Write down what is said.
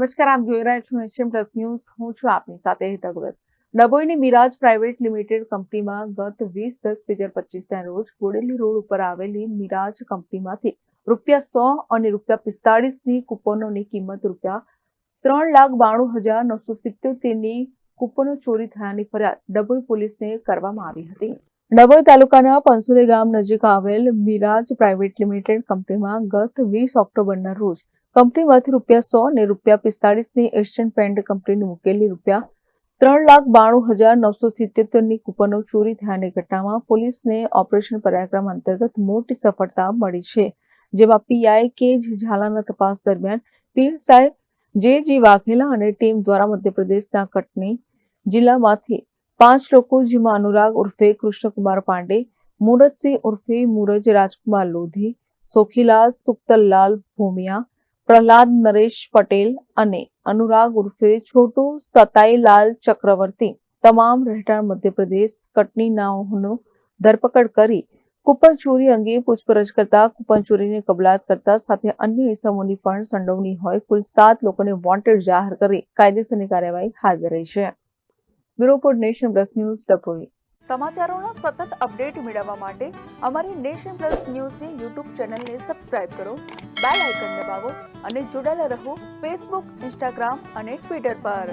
નમસ્કાર, આપ જોઈ રહ્યા છો એશિયન પ્લસ ન્યૂઝ. હું છું આપની સાથે હિતગવત ડભોઈની મિરાજ પ્રાઇવેટ લિમિટેડ કંપનીમાં ગત વીસ, દસ, બે હજાર પચીસના રોજ બોડેલી રોડ ઉપર આવેલી મિરાજ કંપનીમાંથી રૂપિયા સો અને રૂપિયા પિસ્તાળીસની કૂપનોની કિંમત રૂપિયા ત્રણ લાખ બાણું હજાર નવસો સિત્યોતેરની કૂપનો ચોરી થયાની ફરિયાદ ડભોઈ પોલીસને કરવામાં આવી હતી. ડભોઈ તાલુકાના પંસુરે ગામ નજીક આવેલ મિરાજ પ્રાઇવેટ લિમિટેડ કંપનીમાં ગત વીસ ઓક્ટોબરના રોજ કંપનીમાંથી રૂપિયા સો અને રૂપિયા પિસ્તાળીસની એશિયન પેન્ટ કંપનીની મૂકેલી રૂપિયા ત્રણ લાખ બાણું હજાર નવસો સિત્યોતેરની કૂપનો ચોરી થયાની ઘટનામાં પોલીસને ઓપરેશન પરાક્રમ અંતર્ગત મોટી સફળતા મળી છે. જેમાં પીઆઈ કે ઝાલાના તપાસ દરમિયાન પીએસઆઈ જે જી વાઘેલા અને ટીમ દ્વારા મધ્યપ્રદેશના કટની જિલ્લામાંથી પાંચ લોકો, જેમાં અનુરાગ ઉર્ફે કૃષ્ણકુમાર પાંડે, મુરતસિંહ ઉર્ફે મુરજ રાજકુમાર લોધી, સોખીલાલ સુક્તલલાલ ભૂમિયા પ્રહલાદ નરેશ પટેલ અને અનુરાગ ઉર્ફે છોટુ સતાઈલાલ ચક્રવર્તી તમામ રહેઠાણ મધ્યપ્રદેશ કટની ધરપકડ કરી કૂપન ચોરી અંગે પૂછપરછ કરતા કૂપન ચોરીની કબલાત કરતા સાથે અન્ય ઇસમોની પણ સંડોવણી હોય, કુલ સાત લોકોને વોન્ટેડ જાહેર કરી કાયદેસરની કાર્યવાહી હાથ ધરી છે. Bureau nation plus news Dabhoi સમાચારોના સતત અપડેટ મેળવવા માટે અમારી નેશન પ્લસ ન્યૂઝની યુટ્યુબ ચેનલને સબસ્ક્રાઇબ કરો, બેલ આઇકન દબાવો અને જોડાયેલા રહો ફેસબુક, ઇન્સ્ટાગ્રામ અને ટ્વિટર પર.